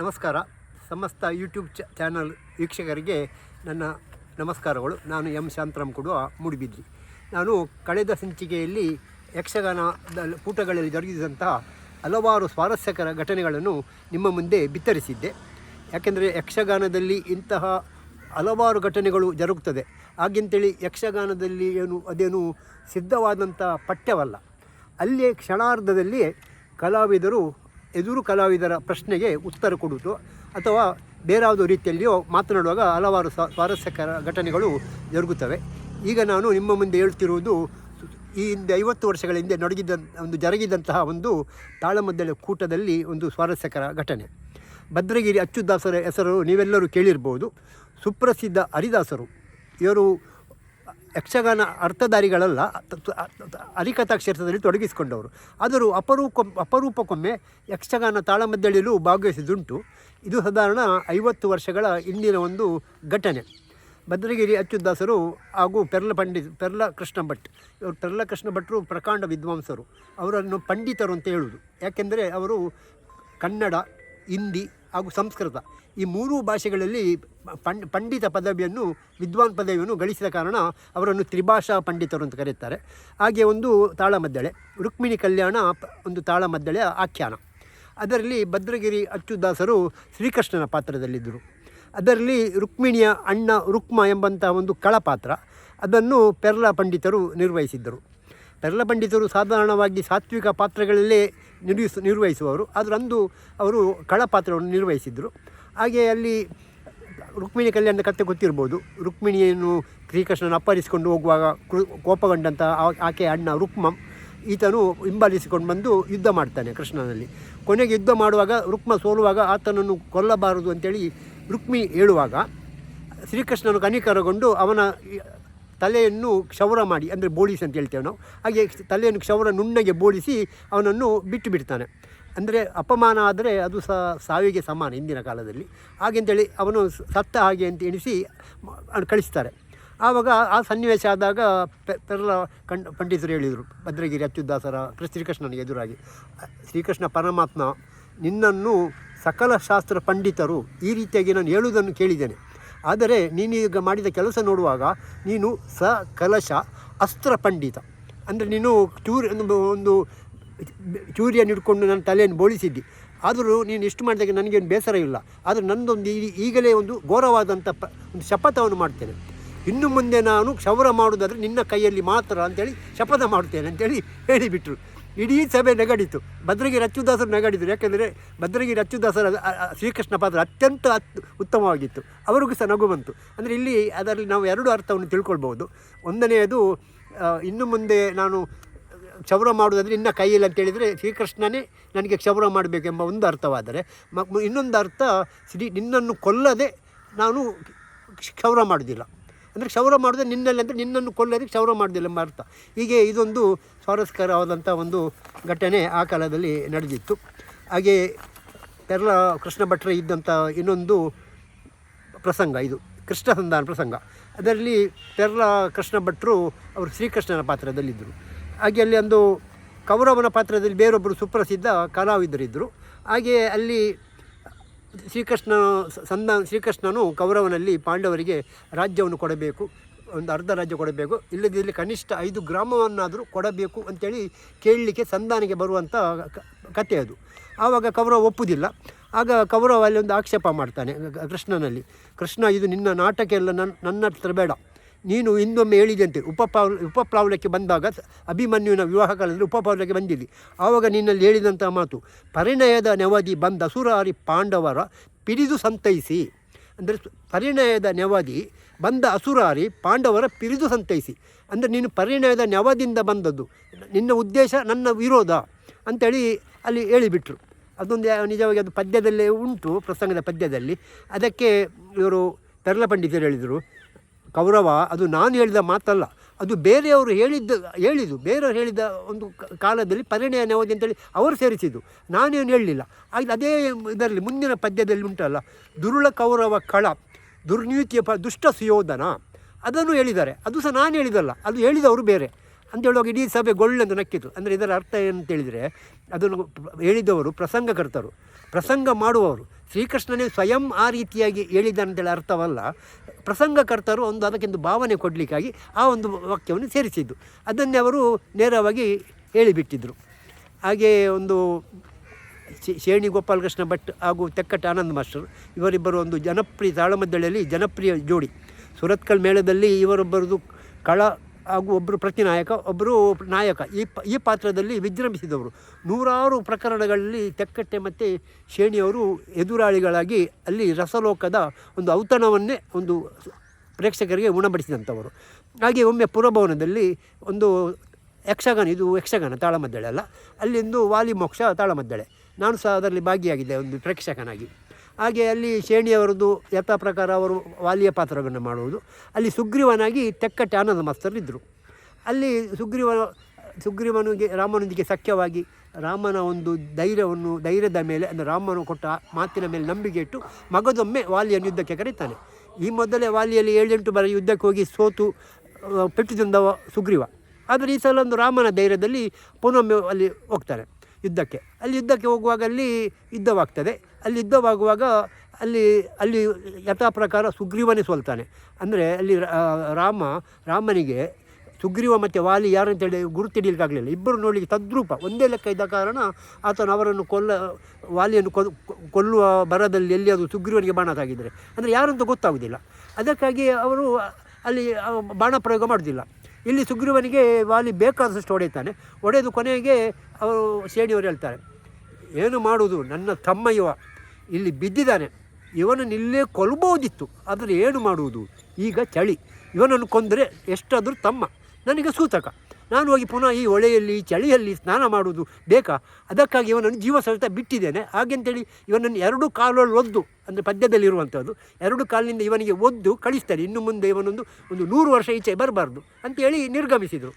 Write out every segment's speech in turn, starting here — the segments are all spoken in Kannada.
ನಮಸ್ಕಾರ. ಸಮಸ್ತ ಯೂಟ್ಯೂಬ್ ಚ ಚಾನಲ್ ವೀಕ್ಷಕರಿಗೆ ನನ್ನ ನಮಸ್ಕಾರಗಳು. ನಾನು ಎಂ ಶಾಂತರಾಮ್ ಕೊಡುವ, ಮೂಡಿಬಿದ್ರಿ. ನಾನು ಕಳೆದ ಸಂಚಿಕೆಯಲ್ಲಿ ಯಕ್ಷಗಾನದ ಕೂಟಗಳಲ್ಲಿ ಜರುಗಿದಂತಹ ಹಲವಾರು ಸ್ವಾರಸ್ಯಕರ ಘಟನೆಗಳನ್ನು ನಿಮ್ಮ ಮುಂದೆ ಬಿತ್ತರಿಸಿದ್ದೆ. ಯಾಕೆಂದರೆ ಯಕ್ಷಗಾನದಲ್ಲಿ ಇಂತಹ ಹಲವಾರು ಘಟನೆಗಳು ಜರುಗುತ್ತದೆ. ಹಾಗೆಂತೇಳಿ ಯಕ್ಷಗಾನದಲ್ಲಿ ಏನು, ಅದೇನು ಸಿದ್ಧವಾದಂಥ ಪಠ್ಯವಲ್ಲ. ಅಲ್ಲಿಯೇ ಕ್ಷಣಾರ್ಧದಲ್ಲಿ ಕಲಾವಿದರು ಎದುರು ಕಲಾವಿದರ ಪ್ರಶ್ನೆಗೆ ಉತ್ತರ ಕೊಡುವುದು ಅಥವಾ ಬೇರಾವುದೋ ರೀತಿಯಲ್ಲಿಯೋ ಮಾತನಾಡುವಾಗ ಹಲವಾರು ಸ್ವ- ಸ್ವಾರಸ್ಯಕರ ಘಟನೆಗಳು ಜರುಗುತ್ತವೆ. ಈಗ ನಾನು ನಿಮ್ಮ ಮುಂದೆ ಹೇಳ್ತಿರುವುದು ಈ ಹಿಂದೆ ಐವತ್ತು ವರ್ಷಗಳ ಹಿಂದೆ ನಡೆಗಿದ್ದ ಒಂದು ಜರುಗಿದಂತಹ ಒಂದು ತಾಳಮದ್ದಳೆ ಕೂಟದಲ್ಲಿ ಒಂದು ಸ್ವಾರಸ್ಯಕರ ಘಟನೆ. ಭದ್ರಗಿರಿ ಅಚ್ಚುದಾಸರ ಹೆಸರು ನೀವೆಲ್ಲರೂ ಕೇಳಿರ್ಬೋದು. ಸುಪ್ರಸಿದ್ಧ ಹರಿದಾಸರು. ಇವರು ಯಕ್ಷಗಾನ ಅರ್ಥಧಾರಿಗಳಲ್ಲ ಅರಿಕಥಾಕ್ಷೇತ್ರದಲ್ಲಿ ತೊಡಗಿಸಿಕೊಂಡವರು. ಆದರೂ ಅಪರೂಪ, ಅಪರೂಪಕ್ಕೊಮ್ಮೆ ಯಕ್ಷಗಾನ ತಾಳಮದ್ದಳೆಯಲ್ಲೂ ಭಾಗವಹಿಸಿದುಂಟು ಇದು ಸಾಧಾರಣ ಐವತ್ತು ವರ್ಷಗಳ ಹಿಂದಿನ ಒಂದು ಘಟನೆ. ಭದ್ರಗಿರಿ ಅಚ್ಯುದಾಸರು ಹಾಗೂ ಪೆರ್ಲ ಪಂಡಿತ್, ಪೆರ್ಲ ಕೃಷ್ಣ ಭಟ್, ಇವರು ಪೆರ್ಲ ಕೃಷ್ಣ ಭಟ್ರು ಪ್ರಕಾಂಡ ವಿದ್ವಾಂಸರು. ಅವರನ್ನು ಪಂಡಿತರು ಅಂತ ಹೇಳುವುದು. ಯಾಕೆಂದರೆ ಅವರು ಕನ್ನಡ ಹಿಂದಿ ಹಾಗೂ ಸಂಸ್ಕೃತ. ಈ ಮೂರೂ ಭಾಷೆಗಳಲ್ಲಿ ಪಂಡ್, ಪಂಡಿತ ಪದವಿಯನ್ನು, ವಿದ್ವಾನ್ ಪದವಿಯನ್ನು ಗಳಿಸಿದ ಕಾರಣ ಅವರನ್ನು ತ್ರಿಭಾಷಾ ಪಂಡಿತರು ಅಂತ ಕರೆಯುತ್ತಾರೆ ಹಾಗೆ ಒಂದು ತಾಳಮದ್ದಳೆ, ರುಕ್ಮಿಣಿ ಕಲ್ಯಾಣ ಒಂದು ತಾಳಮದ್ದಳೆ ಆಖ್ಯಾನ. ಅದರಲ್ಲಿ ಭದ್ರಗಿರಿ ಅಚ್ಚುದಾಸರು ಶ್ರೀಕೃಷ್ಣನ ಪಾತ್ರದಲ್ಲಿದ್ದರು. ಅದರಲ್ಲಿ ರುಕ್ಮಿಣಿಯ ಅಣ್ಣ ರುಕ್ಮ ಎಂಬಂಥ ಒಂದು ಕಳಪಾತ್ರ, ಅದನ್ನು ಪೆರ್ಲ ಪಂಡಿತರು ನಿರ್ವಹಿಸಿದ್ದರು. ಪೆರ್ಲ ಪಂಡಿತರು ಸಾಧಾರಣವಾಗಿ ಸಾತ್ವಿಕ ಪಾತ್ರಗಳಲ್ಲೇ ನಿರ್ವಹಿಸ, ನಿರ್ವಹಿಸುವವರು. ಅದರಂದು ಅಂದು ಅವರು ಕಳಪಾತ್ರವನ್ನು ನಿರ್ವಹಿಸಿದ್ದರು ಹಾಗೆ ಅಲ್ಲಿ ರುಕ್ಮಿಣಿ ಕಲ್ಯಾಣದ ಕಥೆ ಗೊತ್ತಿರ್ಬೋದು. ರುಕ್ಮಿಣಿಯನ್ನು ಶ್ರೀಕೃಷ್ಣನ ಅಪ್ಪರಿಸಿಕೊಂಡು ಹೋಗುವಾಗ ಕೋಪಗೊಂಡಂಥ ಆ- ಆಕೆಯ ಅಣ್ಣ ರುಕ್ಮ, ಈತನು ಹಿಂಬಾಲಿಸಿಕೊಂಡು ಬಂದು ಯುದ್ಧ ಮಾಡ್ತಾನೆ ಕೃಷ್ಣನಲ್ಲಿ. ಕೊನೆಗೆ ಯುದ್ಧ ಮಾಡುವಾಗ ರುಕ್ಮ ಸೋಲುವಾಗ ಆತನನ್ನು ಕೊಲ್ಲಬಾರದು ಅಂತೇಳಿ ರುಕ್ಮಿ ಹೇಳುವಾಗ ಶ್ರೀಕೃಷ್ಣನು ಕನಿಕರಗೊಂಡು ಅವನ ತಲೆಯನ್ನು ಕ್ಷೌರ ಮಾಡಿ, ಅಂದರೆ ಬೋಳಿಸಿ ಅಂತ ಹೇಳ್ತೇವೆ ನಾವು. ಹಾಗೆ ತಲೆಯನ್ನು ಕ್ಷೌರ ನುಣ್ಣಗೆ ಬೋಳಿಸಿ ಅವನನ್ನು ಬಿಟ್ಟು ಬಿಡ್ತಾನೆ. ಅಂದರೆ ಅಪಮಾನ ಆದರೆ ಅದು ಸಹ ಸಾವಿಗೆ ಸಮಾನ ಹಿಂದಿನ ಕಾಲದಲ್ಲಿ. ಹಾಗೆಂತೇಳಿ ಅವನು ಸತ್ತ ಹಾಗೆ ಅಂತ ಎಣಿಸಿ ಕಳಿಸ್ತಾರೆ. ಆವಾಗ ಆ ಸನ್ನಿವೇಶ ಆದಾಗ ಪೆರಲ ಕಂಡ ಪಂಡಿತರು ಹೇಳಿದರು, ಭದ್ರಗಿರಿ ಅತ್ಯುದ್ದಾಸರ ಶ್ರೀಕೃಷ್ಣನಿಗೆ ಎದುರಾಗಿ, ಶ್ರೀಕೃಷ್ಣ ಪರಮಾತ್ಮ, ನಿನ್ನನ್ನು ಸಕಲ ಶಾಸ್ತ್ರ ಪಂಡಿತರು ಈ ರೀತಿಯಾಗಿ ನಾನು ಹೇಳುವುದನ್ನು ಕೇಳಿದ್ದೇನೆ. ಆದರೆ ನೀನೀಗ ಮಾಡಿದ ಕೆಲಸ ನೋಡುವಾಗ ನೀನು ಸ ಕಲಶ ಅಸ್ತ್ರ ಪಂಡಿತ. ಅಂದರೆ ನೀನು ಚೂರಿ ಒಂದು ಚೂರಿಯನ್ನು ಹಿಡ್ಕೊಂಡು ನನ್ನ ತಲೆಯನ್ನು ಬೋಳಿಸಿದ್ದಿ. ಆದರೂ ನೀನು ಇಷ್ಟು ಮಾಡಿದಾಗ ನನಗೇನು ಬೇಸರ ಇಲ್ಲ. ಆದರೆ ನನ್ನದೊಂದು ಈಗಲೇ ಒಂದು ಘೋರವಾದಂಥ ಪ ಒಂದು ಶಪಥವನ್ನು ಮಾಡ್ತೇನೆ. ಇನ್ನು ಮುಂದೆ ನಾನು ಕ್ಷೌರ ಮಾಡುವುದಾದರೆ ನಿನ್ನ ಕೈಯಲ್ಲಿ ಮಾತ್ರ ಅಂತೇಳಿ ಶಪಥ ಮಾಡುತ್ತೇನೆ ಅಂತೇಳಿ ಹೇಳಿಬಿಟ್ರು. ಇಡೀ ಸಭೆ ನಗಡಿತು. ಭದ್ರಗಿರಿ ಅಚ್ಚುದಾಸರು ನಗಡಿದರು. ಯಾಕೆಂದರೆ ಭದ್ರಗಿರಿ ಅಚ್ಚುದಾಸರ ಶ್ರೀಕೃಷ್ಣ ಪಾತ್ರ ಅತ್ಯಂತ ಅತ್, ಉತ್ತಮವಾಗಿತ್ತು. ಅವರಿಗೂ ಸಹ ನಗು ಬಂತು. ಅಂದರೆ ಇಲ್ಲಿ ಅದರಲ್ಲಿ ನಾವು ಎರಡು ಅರ್ಥವನ್ನು ತಿಳ್ಕೊಳ್ಬೋದು ಒಂದನೆಯದು ಇನ್ನು ಮುಂದೆ ನಾನು ಕ್ಷೌರ ಮಾಡುವುದಾದರೆ ನಿನ್ನ ಕೈಯಲ್ಲಿ ಅಂತೇಳಿದರೆ ಶ್ರೀಕೃಷ್ಣನೇ ನನಗೆ ಕ್ಷೌರ ಮಾಡಬೇಕೆಂಬ ಒಂದು ಅರ್ಥವಾದರೆ. ಮ ಇನ್ನೊಂದು ಅರ್ಥ, ಶ್ರೀ, ನಿನ್ನನ್ನು ಕೊಲ್ಲದೆ ನಾನು ಕ್ಷೌರ ಮಾಡೋದಿಲ್ಲ ಅಂದರೆ ಕ್ಷೌರ ಮಾಡಿದ್ರೆ ನಿನ್ನಲ್ಲಿ ಅಂದರೆ ನಿನ್ನನ್ನು ಕೊಲ್ಲೋದಕ್ಕೆ ಕ್ಷೌರ ಮಾಡಿದಿಲ್ಲ ಎಂಬ ಅರ್ಥ. ಹೀಗೆ ಇದೊಂದು ಸ್ವಾರಸ್ಕರವಾದಂಥ ಒಂದು ಘಟನೆ ಆ ಕಾಲದಲ್ಲಿ ನಡೆದಿತ್ತು. ಹಾಗೆ ಪೆರ್ಲ ಕೃಷ್ಣ ಭಟ್ರ ಇದ್ದಂಥ ಇನ್ನೊಂದು ಪ್ರಸಂಗ ಇದು, ಕೃಷ್ಣ ಸಂಧಾನ ಪ್ರಸಂಗ. ಅದರಲ್ಲಿ ಪೆರ್ಲ ಕೃಷ್ಣ ಭಟ್ರು ಅವರು ಶ್ರೀಕೃಷ್ಣನ ಪಾತ್ರದಲ್ಲಿದ್ದರು. ಹಾಗೆ ಅಲ್ಲಿ ಒಂದು ಕೌರವನ ಪಾತ್ರದಲ್ಲಿ ಬೇರೊಬ್ಬರು ಸುಪ್ರಸಿದ್ಧ ಕಲಾವಿದರಿದ್ದರು. ಹಾಗೆ ಅಲ್ಲಿ ಶ್ರೀಕೃಷ್ಣ ಸಂದ ಶ್ರೀಕೃಷ್ಣನು ಕೌರವನಲ್ಲಿ ಪಾಂಡವರಿಗೆ ರಾಜ್ಯವನ್ನು ಕೊಡಬೇಕು, ಒಂದು ಅರ್ಧ ರಾಜ್ಯ ಕೊಡಬೇಕು, ಇಲ್ಲದಿದ್ದಲ್ಲಿ ಕನಿಷ್ಠ ಐದು ಗ್ರಾಮವನ್ನಾದರೂ ಕೊಡಬೇಕು ಅಂತೇಳಿ ಕೇಳಲಿಕ್ಕೆ ಸಂಧಾನಕ್ಕೆ ಬರುವಂಥ ಕ- ಕಥೆ ಅದು. ಆವಾಗ ಕೌರವ ಒಪ್ಪುವುದಿಲ್ಲ ಆಗ ಕೌರವ ಅಲ್ಲಿ ಒಂದು ಆಕ್ಷೇಪ ಮಾಡ್ತಾನೆ ಕೃಷ್ಣನಲ್ಲಿ. ಕೃಷ್ಣ, ಇದು ನಿನ್ನ ನಾಟಕ ಎಲ್ಲ ನನ್ನ ನನ್ನ ಹತ್ರ ಬೇಡ. ನೀನು ಇನ್ನೊಮ್ಮೆ ಹೇಳಿದಂತೆ ಉಪಪಾವ್ ಉಪಪ್ಲಾವಲಕ್ಕೆ ಬಂದಾಗ ಅಭಿಮನ್ಯುವಿನ ವಿವಾಹ ಕಾಲದಲ್ಲಿ ಉಪಪ್ಲಾವಲಕ್ಕೆ ಬಂದಿದ್ದಿ ಆವಾಗ ನಿನ್ನಲ್ಲಿ ಹೇಳಿದಂಥ ಮಾತು, ಪರಿಣಯದ ನೆವದಿ ಬಂದ ಅಸುರಾರಿ ಪಾಂಡವರ ಪಿರಿದು ಸಂತೈಸಿ. ಅಂದರೆ ಪರಿಣಯದ ನೆವದಿ ಬಂದ ಅಸುರಾರಿ ಪಾಂಡವರ ಪಿರಿದು ಸಂತೈಸಿ. ಅಂದರೆ ನೀನು ಪರಿಣಯದ ನೆವದಿಂದ ಬಂದದ್ದು. ನಿನ್ನ ಉದ್ದೇಶ ನನ್ನ ವಿರೋಧ ಅಂತೇಳಿ ಅಲ್ಲಿ ಹೇಳಿಬಿಟ್ರು. ಅದೊಂದು ನಿಜವಾಗಿ ಅದು ಪದ್ಯದಲ್ಲೇ ಉಂಟು, ಪ್ರಸಂಗದ ಪದ್ಯದಲ್ಲಿ. ಅದಕ್ಕೆ ಇವರು ಪೆರ್ಲ ಪಂಡಿತರು ಹೇಳಿದರು. ಕೌರವ, ಅದು ನಾನು ಹೇಳಿದ ಮಾತಲ್ಲ, ಅದು ಬೇರೆಯವರು ಹೇಳಿದ್ದು ಹೇಳಿದ್ದು, ಬೇರೆಯವರು ಹೇಳಿದ ಒಂದು ಕಾಲದಲ್ಲಿ ಪರಿಣಯ ನೆವದಿ ಅಂತೇಳಿ ಅವರು ಸೇರಿಸಿದ್ದು. ನಾನೇನು ಹೇಳಲಿಲ್ಲ. ಆಗ ಅದೇ ಇದರಲ್ಲಿ ಮುಂದಿನ ಪದ್ಯದಲ್ಲಿ ಉಂಟಲ್ಲ, ದುರುಳ ಕೌರವ ಕಳ, ದುರ್ನೀತಿಯ ಪ, ದುಷ್ಟ ಸುಯೋಧನ. ಅದನ್ನು ಹೇಳಿದ್ದಾರೆ. ಅದು ಸಹ ನಾನು ಹೇಳಿದಲ್ಲ ಅದು ಹೇಳಿದವರು ಬೇರೆ. ಅಂತ ಹೇಳುವಾಗ ಇಡೀ ಸಭೆ ಗೊಳ್ಳೆಂದು ನಕ್ಕಿತು ಅಂದರೆ ಇದರ ಅರ್ಥ ಏನಂತೇಳಿದರೆ ಅದನ್ನು ಹೇಳಿದವರು, ಪ್ರಸಂಗಕರ್ತರು, ಪ್ರಸಂಗ ಮಾಡುವವರು, ಶ್ರೀಕೃಷ್ಣನೇ ಸ್ವಯಂ ಆ ರೀತಿಯಾಗಿ ಹೇಳಿದ ಅಂತೇಳಿ ಅರ್ಥವಲ್ಲ. ಪ್ರಸಂಗಕರ್ತರು ಒಂದು ಅದಕ್ಕೊಂದು ಭಾವನೆ ಕೊಡಲಿಕ್ಕಾಗಿ ಆ ಒಂದು ವಾಕ್ಯವನ್ನು ಸೇರಿಸಿದ್ದು. ಅದನ್ನೇ ಅವರು ನೇರವಾಗಿ ಹೇಳಿಬಿಟ್ಟಿದ್ದರು ಹಾಗೆಯೇ ಒಂದು ಶೇಣಿ ಗೋಪಾಲಕೃಷ್ಣ ಭಟ್ ಹಾಗೂ ತೆಕ್ಕಟ್ಟ ಆನಂದ್ ಮಾಸ್ಟರ್, ಇವರಿಬ್ಬರು ಒಂದು ಜನಪ್ರಿಯ ತಾಳಮದ್ದಳೆಯಲ್ಲಿ ಜನಪ್ರಿಯ ಜೋಡಿ. ಸುರತ್ಕಲ್ ಮೇಳದಲ್ಲಿ ಇವರೊಬ್ಬರದು ಕಳ ಹಾಗೂ ಒಬ್ಬರು ಪ್ರತಿನಾಯಕ ಒಬ್ಬರು ನಾಯಕ. ಈ ಪ ಈ ಪಾತ್ರದಲ್ಲಿ ವಿಜೃಂಭಿಸಿದವರು. ನೂರಾರು ಪ್ರಕರಣಗಳಲ್ಲಿ ತೆಕ್ಕಟ್ಟೆ ಮತ್ತು ಶೇಣಿಯವರು ಎದುರಾಳಿಗಳಾಗಿ ಅಲ್ಲಿ ರಸಲೋಕದ ಒಂದು ಔತಣವನ್ನೇ ಒಂದು ಪ್ರೇಕ್ಷಕರಿಗೆ ಉಣಬಡಿಸಿದಂಥವರು. ಹಾಗೆ ಒಮ್ಮೆ ಪುರಭವನದಲ್ಲಿ ಒಂದು ಯಕ್ಷಗಾನ, ಇದು ಯಕ್ಷಗಾನ, ತಾಳಮದ್ದಳೆ ಅಲ್ಲ. ಅಲ್ಲಿಂದು ವಾಲಿ ಮೋಕ್ಷ, ತಾಳಮದ್ದಳೆ. ನಾನು ಸಹ ಅದರಲ್ಲಿ ಭಾಗಿಯಾಗಿದ್ದೆ, ಒಂದು ಪ್ರೇಕ್ಷಕನಾಗಿ. ಹಾಗೆ ಅಲ್ಲಿ ಶೇಣಿಯವರದ್ದು ಯಥಾ ಪ್ರಕಾರ ಅವರು ವಾಲಿಯ ಪಾತ್ರಗಳನ್ನು ಮಾಡುವುದು. ಅಲ್ಲಿ ಸುಗ್ರೀವನಾಗಿ ತೆಕ್ಕಟ್ಟೆ ಆನಂದ ಮಾಸ್ತರಿದ್ದರು. ಅಲ್ಲಿ ಸುಗ್ರೀವ, ಸುಗ್ರೀವನಿಗೆ, ರಾಮನೊಂದಿಗೆ ಸಖ್ಯವಾಗಿ ರಾಮನ ಒಂದು ಧೈರ್ಯವನ್ನು, ಧೈರ್ಯದ ಮೇಲೆ, ಅಂದರೆ ರಾಮನು ಕೊಟ್ಟ ಮಾತಿನ ಮೇಲೆ ನಂಬಿಕೆ ಇಟ್ಟು ಮಗದೊಮ್ಮೆ ವಾಲಿಯನ್ನು ಯುದ್ಧಕ್ಕೆ ಕರೀತಾನೆ ಈ ಮೊದಲೇ ವಾಲಿಯಲ್ಲಿ ಏಳೆಂಟು ಬಾರಿ ಯುದ್ಧಕ್ಕೆ ಹೋಗಿ ಸೋತು ಪೆಟ್ಟು ತಿಂದವ ಸುಗ್ರೀವ. ಆದರೆ ಈ ಸಲ ಒಂದು ರಾಮನ ಧೈರ್ಯದಲ್ಲಿ ಪುನೊಮ್ಮೆ ಅಲ್ಲಿ ಹೋಗ್ತಾರೆ. ಯುದ್ಧಕ್ಕೆ. ಅಲ್ಲಿ ಯುದ್ಧಕ್ಕೆ ಹೋಗುವಾಗ ಅಲ್ಲಿ ಯುದ್ಧವಾಗ್ತದೆ. ಅಲ್ಲಿ ಯುದ್ಧವಾಗುವಾಗ ಅಲ್ಲಿ ಅಲ್ಲಿ ಯಥಾ ಪ್ರಕಾರ ಸುಗ್ರೀವನೇ ಸೋಲ್ತಾನೆ. ಅಂದರೆ ಅಲ್ಲಿ ರಾಮ, ರಾಮನಿಗೆ ಸುಗ್ರೀವ ಮತ್ತು ವಾಲಿ ಯಾರಂತೇಳಿ ಗುರುತಿಡಿಲಿಕ್ಕಾಗಲಿಲ್ಲ ಇಬ್ಬರು ನೋಡಲಿಕ್ಕೆ ತದ್ರೂಪ. ಒಂದೇ ಲೆಕ್ಕ ಇದ್ದ ಕಾರಣ ಆತನು ಅವರನ್ನು ಕೊಲ್ಲ, ವಾಲಿಯನ್ನು ಕೊಲ್- ಕೊಲ್ಲುವ ಬರದಲ್ಲಿ ಎಲ್ಲಿ ಅದು ಸುಗ್ರೀವನಿಗೆ ಬಾಣ ಅಂದರೆ ಯಾರಂತೂ ಗೊತ್ತಾಗುವುದಿಲ್ಲ ಅದಕ್ಕಾಗಿ ಅವರು ಅಲ್ಲಿ ಬಾಣ ಪ್ರಯೋಗ ಮಾಡೋದಿಲ್ಲ. ಇಲ್ಲಿ ಸುಗ್ರೀವನಿಗೆ ವಾಲಿ ಬೇಕಾದಷ್ಟು ಹೊಡೆಯುತ್ತಾನೆ. ಹೊಡೆದು ಕೊನೆಗೆ ಅವರು ಸೇಡಿಯವರು ಹೇಳ್ತಾರೆ, ಏನು ಮಾಡುವುದು ನನ್ನ ತಮ್ಮ ಇವ ಇಲ್ಲಿ ಬಿದ್ದಿದ್ದಾನೆ. ಇವನನ್ನು ಇಲ್ಲೇ ಕೊಲ್ಬೋದಿತ್ತು, ಆದರೆ ಏನು ಮಾಡುವುದು? ಈಗ ಚಳಿ. ಇವನನ್ನು ಕೊಂದರೆ ಎಷ್ಟಾದರೂ ತಮ್ಮ. ನನಗೆ ಸೂತಕ. ನಾನು ಹೋಗಿ ಪುನಃ ಈ ಹೊಳೆಯಲ್ಲಿ ಚಳಿಯಲ್ಲಿ ಸ್ನಾನ ಮಾಡುವುದು ಬೇಕಾ? ಅದಕ್ಕಾಗಿ ಇವನನ್ನು ಜೀವ ಸಹಿತ ಬಿಟ್ಟಿದ್ದೇನೆ. ಹಾಗೆಂತೇಳಿ ಇವನನ್ನು ಎರಡು ಕಾಲಲ್ಲಿ ಒದ್ದು, ಅಂದರೆ ಪದ್ಯದಲ್ಲಿರುವಂಥದ್ದು, ಎರಡು ಕಾಲಿನಿಂದ ಇವನಿಗೆ ಒದ್ದು ಕಳಿಸ್ತಾರೆ ಇನ್ನು ಮುಂದೆ ಇವನೊಂದು ಒಂದು ನೂರು ವರ್ಷ ಈಚೆ ಬರಬಾರ್ದು ಅಂತೇಳಿ ನಿರ್ಗಮಿಸಿದರು.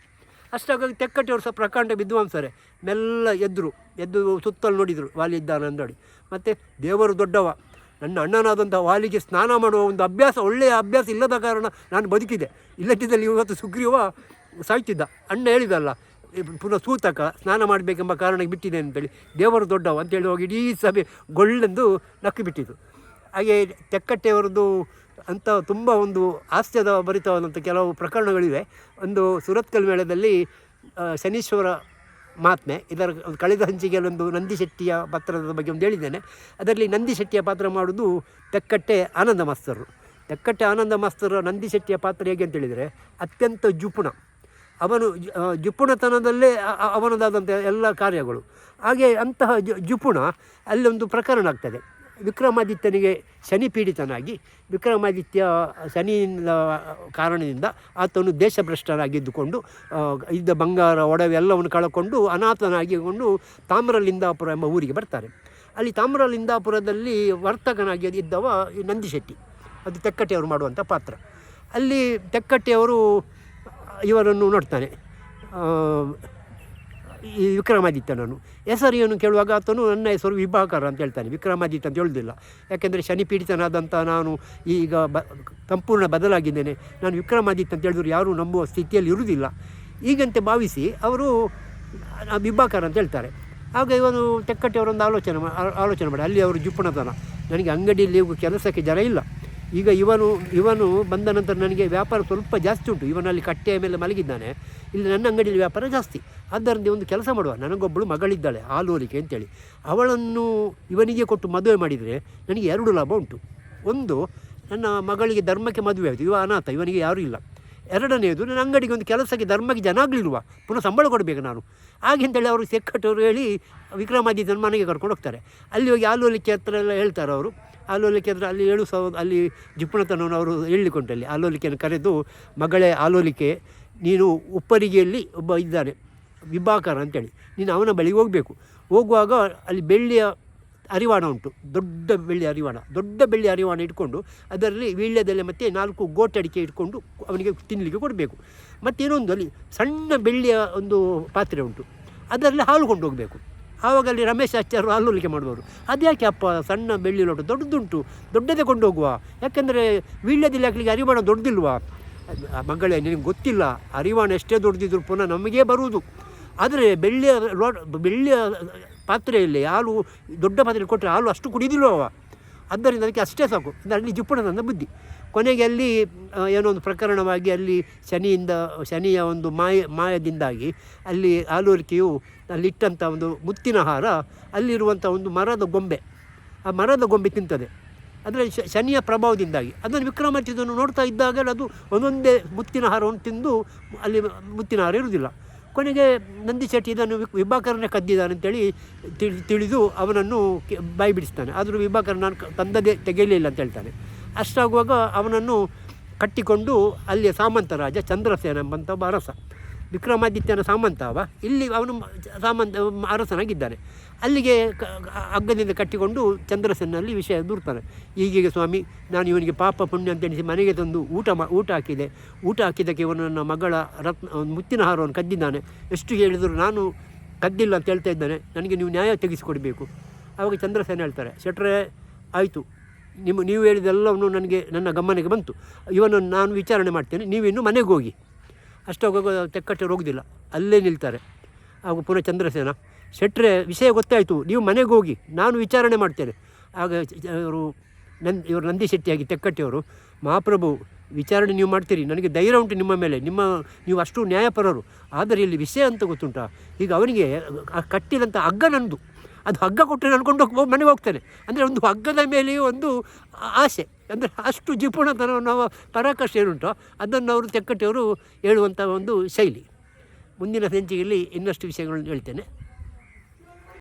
ಅಷ್ಟಾಗಿ ತೆಕ್ಕಟ್ಟೆಯವರು ಸಹ ಪ್ರಕಾಂಡ ವಿದ್ವಾಂಸರೇ, ಮೆಲ್ಲ ಎದ್ದರು ಎದ್ದು ಸುತ್ತಲು ನೋಡಿದರು ವಾಲಿ ಇದ್ದಾನೆ ಅಂದೋಡಿ ಮತ್ತು ದೇವರು ದೊಡ್ಡವ, ನನ್ನ ಅಣ್ಣನಾದಂಥ ವಾಲಿಗೆ ಸ್ನಾನ ಮಾಡುವ ಒಂದು ಅಭ್ಯಾಸ, ಒಳ್ಳೆಯ ಅಭ್ಯಾಸ ಇಲ್ಲದ ಕಾರಣ ನಾನು ಬದುಕಿದೆ. ಇಲ್ಲದಿದ್ದಲ್ಲಿ ಇವತ್ತು ಸುಗ್ರೀವ ಸಾಯ್ತಿದ್ದ. ಅಣ್ಣ ಹೇಳಿದಲ್ಲ ಪುನಃ ಸೂತಕ ಸ್ನಾನ ಮಾಡಬೇಕೆಂಬ ಕಾರಣಕ್ಕೆ ಬಿಟ್ಟಿದೆ ಅಂತೇಳಿ. ದೇವರು ದೊಡ್ಡವ ಅಂತೇಳಿ ಹೋಗಿ ಇಡೀ ಸಭೆ ಗೊಳ್ಳೆಂದು ನಕ್ಕು ಬಿಟ್ಟಿತು ಹಾಗೆ ತೆಕ್ಕಟ್ಟೆಯವರದ್ದು ಅಂಥ ತುಂಬ ಒಂದು ಹಾಸ್ಯದ ಭರಿತವಾದಂಥ ಕೆಲವು ಪ್ರಕರಣಗಳಿವೆ. ಒಂದು ಸುರತ್ಕಲ್ ಮೇಳದಲ್ಲಿ ಶನೀಶ್ವರ ಮಾತ್ಮೆ, ಇದರ ಕಳೆದ ಹಂಚಿಗೆ ಒಂದು ನಂದಿ ಶೆಟ್ಟಿಯ ಪಾತ್ರದ ಬಗ್ಗೆ ಒಂದು ಹೇಳಿದ್ದೇನೆ. ಅದರಲ್ಲಿ ನಂದಿ ಶೆಟ್ಟಿಯ ಪಾತ್ರ ಮಾಡೋದು ತೆಕ್ಕಟ್ಟೆ ಆನಂದ ಮಾಸ್ತರು. ತೆಕ್ಕಟ್ಟೆ ಆನಂದ ಮಾಸ್ತರ ನಂದಿ ಶೆಟ್ಟಿಯ ಪಾತ್ರ ಹೇಗೆ ಅಂತೇಳಿದರೆ ಅತ್ಯಂತ ಜುಪುಣ. ಅವನು ಜುಪುಣತನದಲ್ಲೇ ಅವನದಾದಂಥ ಎಲ್ಲ ಕಾರ್ಯಗಳು. ಹಾಗೆ ಅಂತಹ ಜುಪುಣ ಅಲ್ಲೊಂದು ಪ್ರಕರಣ ಆಗ್ತದೆ. ವಿಕ್ರಮಾದಿತ್ಯನಿಗೆ ಶನಿ ಪೀಡಿತನಾಗಿ, ವಿಕ್ರಮಾದಿತ್ಯ ಶನಿಯಿಂದ, ಕಾರಣದಿಂದ ಆತನು ದೇಶಭ್ರಷ್ಟರಾಗಿದ್ದುಕೊಂಡು ಇದ್ದ ಬಂಗಾರ, ಒಡವೆ ಎಲ್ಲವನ್ನು ಕಳ್ಕೊಂಡು ಅನಾಥನಾಗಿಕೊಂಡು ತಾಮ್ರಲಿಂದಾಪುರ ಎಂಬ ಊರಿಗೆ ಬರ್ತಾರೆ. ಅಲ್ಲಿ ತಾಮ್ರಲಿಂದಾಪುರದಲ್ಲಿ ವರ್ತಕನಾಗಿ ಇದ್ದವ ನಂದಿಶೆಟ್ಟಿ. ಅದು ತೆಕ್ಕಟ್ಟೆಯವರು ಮಾಡುವಂಥ ಪಾತ್ರ. ಅಲ್ಲಿ ತೆಕ್ಕಟ್ಟೆಯವರು ಇವರನ್ನು ನೋಡ್ತಾನೆ. ಈ ವಿಕ್ರಮಾದಿತ್ಯನನ್ನು ಹೆಸರು ಏನು ಕೇಳುವಾಗ ಆತನು ನನ್ನ ಹೆಸರು ವಿಭಾಕರ ಅಂತ ಹೇಳ್ತಾನೆ. ವಿಕ್ರಮಾದಿತ್ಯ ಅಂತ ಹೇಳುವುದಿಲ್ಲ. ಯಾಕೆಂದರೆ ಶನಿ ಪೀಡಿತನಾದಂಥ ನಾನು ಈಗ ಬ, ಸಂಪೂರ್ಣ ಬದಲಾಗಿದ್ದೇನೆ. ನಾನು ವಿಕ್ರಮಾದಿತ್ಯ ಅಂತ ಹೇಳಿದ್ರು ಯಾರೂ ನಂಬುವ ಸ್ಥಿತಿಯಲ್ಲಿ ಇರುವುದಿಲ್ಲ. ಈಗಂತೆ ಭಾವಿಸಿ ಅವರು ವಿಭಾಕರ್ ಅಂತ ಹೇಳ್ತಾರೆ. ಆಗ ಇವನು ತೆಕ್ಕಟ್ಟೆಯವರೊಂದು ಆಲೋಚನೆ ಆಲೋಚನೆ ಮಾಡಿ, ಅಲ್ಲಿ ಅವರು ಜುಪ್ಪಣತನ. ನನಗೆ ಅಂಗಡಿಯಲ್ಲಿ ಕೆಲಸಕ್ಕೆ ಜನ ಇಲ್ಲ. ಈಗ ಇವನು ಇವನು ಬಂದ ನಂತರ ನನಗೆ ವ್ಯಾಪಾರ ಸ್ವಲ್ಪ ಜಾಸ್ತಿ ಉಂಟು. ಇವನಲ್ಲಿ ಕಟ್ಟೆಯ ಮೇಲೆ ಮಲಗಿದ್ದಾನೆ. ಇಲ್ಲಿ ನನ್ನ ಅಂಗಡಿಯಲ್ಲಿ ವ್ಯಾಪಾರ ಜಾಸ್ತಿ. ಆದ್ದರಿಂದ ಒಂದು ಕೆಲಸ ಮಾಡುವ. ನನಗೊಬ್ಬಳು ಮಗಳಿದ್ದಾಳೆ ಹಾಲೋಲಿಕೆ ಅಂತೇಳಿ. ಅವಳನ್ನು ಇವನಿಗೆ ಕೊಟ್ಟು ಮದುವೆ ಮಾಡಿದರೆ ನನಗೆ ಎರಡು ಲಾಭ ಉಂಟು. ಒಂದು, ನನ್ನ ಮಗಳಿಗೆ ಧರ್ಮಕ್ಕೆ ಮದುವೆ ಆಯಿತು. ಇವ ಅನಾಥ, ಇವನಿಗೆ ಯಾರೂ ಇಲ್ಲ. ಎರಡನೆಯದು, ನನ್ನ ಅಂಗಡಿಗೆ ಒಂದು ಕೆಲಸಕ್ಕೆ ಧರ್ಮಕ್ಕೆ ಜನ ಆಗಲಿಲ್ವ? ಪುನಃ ಸಂಬಳ ಕೊಡಬೇಕು ನಾನು. ಹಾಗೆ ಅಂತೇಳಿ ಅವರು ಸೆಕ್ಕಟ್ಟವರು ಹೇಳಿ ವಿಕ್ರಮಾದಿತ್ಯನ ಮನೆಗೆ ಕರ್ಕೊಂಡು ಹೋಗ್ತಾರೆ. ಅಲ್ಲಿ ಹೋಗಿ ಆಲೋಲಿಕೆ ಹತ್ರ ಎಲ್ಲ ಹೇಳ್ತಾರೆ ಅವರು. ಆಲೋಲಿಕೆ ಅಂದರೆ ಅಲ್ಲಿ ಏಳು ಸಾವಿರ ಅಲ್ಲಿ ಜಿಪ್ಪಣತನವನ್ನು ಅವರು ಹೇಳಿಕೊಂಡಲ್ಲಿ ಆಲೋಲಿಕೆಯನ್ನು ಕರೆದು, ಮಗಳೇ, ಆಲೋಲಿಕೆ, ನೀನು ಉಪ್ಪರಿಗೆಯಲ್ಲಿ ಒಬ್ಬ ಇದ್ದಾನೆ, ವಿಭಾಕರ ಅಂತೇಳಿ. ನೀನು ಅವನ ಬಳಿಗೆ ಹೋಗಬೇಕು. ಹೋಗುವಾಗ ಅಲ್ಲಿ ಬೆಳ್ಳಿಯ ಅರಿವಾಣ ಉಂಟು, ದೊಡ್ಡ ಬೆಳ್ಳಿ ಅರಿವಾಣ, ದೊಡ್ಡ ಬೆಳ್ಳಿ ಅರಿವಾಣ ಇಟ್ಕೊಂಡು ಅದರಲ್ಲಿ ವೀಳ್ಯದಲ್ಲಿ ಮತ್ತು ನಾಲ್ಕು ಗೋಟಡಿಕೆ ಇಟ್ಕೊಂಡು ಅವನಿಗೆ ತಿನ್ನಲಿಕ್ಕೆ ಕೊಡಬೇಕು. ಮತ್ತೇನೊಂದು ಅಲ್ಲಿ ಸಣ್ಣ ಬೆಳ್ಳಿಯ ಒಂದು ಪಾತ್ರೆ ಉಂಟು, ಅದರಲ್ಲಿ ಹಾಲು ಕೊಂಡು ಹೋಗಬೇಕು ಆವಾಗ ಅಲ್ಲಿ ರಮೇಶ್ ಆಚಾರ್ಯರು ಅಲ್ಲೂಲಿಕೆ ಮಾಡುವವರು. ಅದ್ಯಾಕೆ ಅಪ್ಪ ಸಣ್ಣ ಬೆಳ್ಳಿ ಲೋಟ ದೊಡ್ಡದುಂಟು, ದೊಡ್ಡದೇ ಕೊಂಡು ಹೋಗುವ ಯಾಕೆಂದರೆ ವೀಳ್ಯದಲ್ಲಿ ಹಾಕಲಿಕ್ಕೆ ಅರಿವಾಣ ದೊಡ್ಡದಿಲ್ವಾ? ಮಗಳೇ, ನಿನಗೆ ಗೊತ್ತಿಲ್ಲ. ಅರಿವಾಣ ಎಷ್ಟೇ ದೊಡ್ಡದಿದ್ರು ಪುನಃ ನಮಗೇ ಬರುವುದು. ಆದರೆ ಬೆಳ್ಳಿಯ ಲೋಟ ಬೆಳ್ಳಿಯ ಪಾತ್ರೆಯಲ್ಲಿ ಹಾಲು, ದೊಡ್ಡ ಪಾತ್ರೆಯಲ್ಲಿ ಕೊಟ್ಟರೆ ಹಾಲು ಅಷ್ಟು ಕುಡಿದಿಲ್ವ ಅವ ಆದ್ದರಿಂದ ಅದಕ್ಕೆ ಅಷ್ಟೇ ಸಾಕು. ಅಂದರೆ ಅಲ್ಲಿ ನನ್ನ ಬುದ್ಧಿ. ಕೊನೆಗೆ ಅಲ್ಲಿ ಏನೋ ಒಂದು ಪ್ರಕರಣವಾಗಿ ಅಲ್ಲಿ ಶನಿಯಿಂದ, ಶನಿಯ ಒಂದು ಮಾಯ, ಮಾಯದಿಂದಾಗಿ ಅಲ್ಲಿ ಆಲೂರಿಕೆಯು ಅಲ್ಲಿಟ್ಟಂಥ ಒಂದು ಮುತ್ತಿನ ಹಾರ, ಅಲ್ಲಿರುವಂಥ ಒಂದು ಮರದ ಗೊಂಬೆ. ಆ ಮರದ ಗೊಂಬೆ ತಿಂತದೆ. ಅಂದರೆ ಶನಿಯ ಪ್ರಭಾವದಿಂದಾಗಿ. ಅದನ್ನು ವಿಕ್ರಮಾದಿತ್ಯನು ನೋಡ್ತಾ ಇದ್ದಾಗ ಅದು ಒಂದೊಂದೇ ಮುತ್ತಿನ ಹಾರವನ್ನು ತಿಂದು ಅಲ್ಲಿ ಮುತ್ತಿನ ಹಾರ ಇರುವುದಿಲ್ಲ. ಕೊನೆಗೆ ನಂದಿ ಶೆಟ್ಟಿ ಇದನ್ನು ವಿಭಾಕರನೇ ಕದ್ದಿದ್ದಾನೆ ಅಂತೇಳಿ ತಿಳಿ, ತಿಳಿದು ಅವನನ್ನು ಬಾಯಿ ಬಿಡಿಸ್ತಾನೆ ಆದರೂ ವಿಭಾಕರ ನಾನು ತಂದದೇ ತೆಗೆಯಲಿಲ್ಲ ಅಂತ ಹೇಳ್ತಾನೆ. ಅಷ್ಟಾಗುವಾಗ ಅವನನ್ನು ಕಟ್ಟಿಕೊಂಡು ಅಲ್ಲಿಯ ಸಾಮಂತ ರಾಜ ಚಂದ್ರಸೇನ ಎಂಬಂಥ ಒಬ್ಬ ಅರಸ. ವಿಕ್ರಮಾದಿತ್ಯನ ಸಾಮಂತ ಅವ. ಇಲ್ಲಿ ಅವನು ಸಾಮಂತ, ಅರಸನಾಗಿದ್ದಾನೆ. ಅಲ್ಲಿಗೆ ಅಗ್ಗದಿಂದ ಕಟ್ಟಿಕೊಂಡು ಚಂದ್ರಸೇನಲ್ಲಿ ವಿಷಯ ದೂರ್ತಾನೆ. ಈಗೀಗ ಸ್ವಾಮಿ, ನಾನು ಇವನಿಗೆ ಪಾಪ ಪುಣ್ಯ ಅಂತ ಎಣಿಸಿ ಮನೆಗೆ ತಂದು ಊಟ ಮಾ, ಊಟ ಹಾಕಿದೆ. ಊಟ ಹಾಕಿದ್ದಕ್ಕೆ ಇವನು ನನ್ನ ಮಗಳ ರತ್ನ ಮುತ್ತಿನ ಹಾರವನ್ನು ಕದ್ದಿದ್ದಾನೆ. ಎಷ್ಟು ಹೇಳಿದರೂ ನಾನು ಕದ್ದಿಲ್ಲ ಅಂತ ಹೇಳ್ತಾ ಇದ್ದಾನೆ. ನನಗೆ ನೀವು ನ್ಯಾಯ ತೆಗೆಸಿಕೊಡಬೇಕು. ಆವಾಗ ಚಂದ್ರಸೇನ ಹೇಳ್ತಾರೆ, ಶೆಟ್ರೆ, ಆಯಿತು. ನಿಮ್ಮ ನೀವು ಹೇಳಿದೆಲ್ಲವನ್ನು ನನಗೆ ನನ್ನ ಗಮನಕ್ಕೆ ಬಂತು. ಇವನು ನಾನು ವಿಚಾರಣೆ ಮಾಡ್ತೇನೆ. ನೀವಿನ್ನು ಮನೆಗೆ ಹೋಗಿ. ಅಷ್ಟೋಗ ತೆಕ್ಕಟ್ಟೆ ಹೋಗೋದಿಲ್ಲ. ಅಲ್ಲೇ ನಿಲ್ತಾರೆ. ಆಗ ಪುನಃ ಚಂದ್ರಸೇನ. ಶೆಟ್ಟರೆ ವಿಷಯ ಗೊತ್ತಾಯಿತು. ನೀವು ಮನೆಗೆ ಹೋಗಿ. ನಾನು ವಿಚಾರಣೆ ಮಾಡ್ತೇನೆ. ಆಗ ಇವರು ನನ್, ಇವರು ನಂದಿ ಶೆಟ್ಟಿಯಾಗಿ ತೆಕ್ಕಟ್ಟೆಯವರು, ಮಹಾಪ್ರಭು, ವಿಚಾರಣೆ ನೀವು ಮಾಡ್ತೀರಿ. ನನಗೆ ಧೈರ್ಯ ಉಂಟು ನಿಮ್ಮ ಮೇಲೆ. ನಿಮ್ಮ, ನೀವು ಅಷ್ಟು ನ್ಯಾಯಪರರು. ಆದರೆ ಇಲ್ಲಿ ವಿಷಯ ಅಂತ ಗೊತ್ತುಂಟಾ? ಈಗ ಅವನಿಗೆ ಕಟ್ಟಿದಂಥ ಹಗ್ಗ ನಂದು. ಅದು ಹಗ್ಗ ಕೊಟ್ಟರೆ ನನ್ಕೊಂಡು ಹೋಗಿ, ಮನೆಗೆ ಹೋಗ್ತಾನೆ. ಅಂದರೆ ಒಂದು ಹಗ್ಗದ ಮೇಲೆಯೂ ಒಂದು ಆಸೆ. ಅಂದರೆ ಅಷ್ಟು ಜಿಪುಣತನ ನಾವು ಪರಾಕಾಶ ಏನುಂಟೋ, ಅದನ್ನು ಅವರು ತೆಕ್ಕಟ್ಟಿಯವರು ಹೇಳುವಂಥ ಒಂದು ಶೈಲಿ. ಮುಂದಿನ ಸಂಚಿಕೆಯಲ್ಲಿ ಇನ್ನಷ್ಟು ವಿಷಯಗಳನ್ನು ಹೇಳ್ತೇನೆ.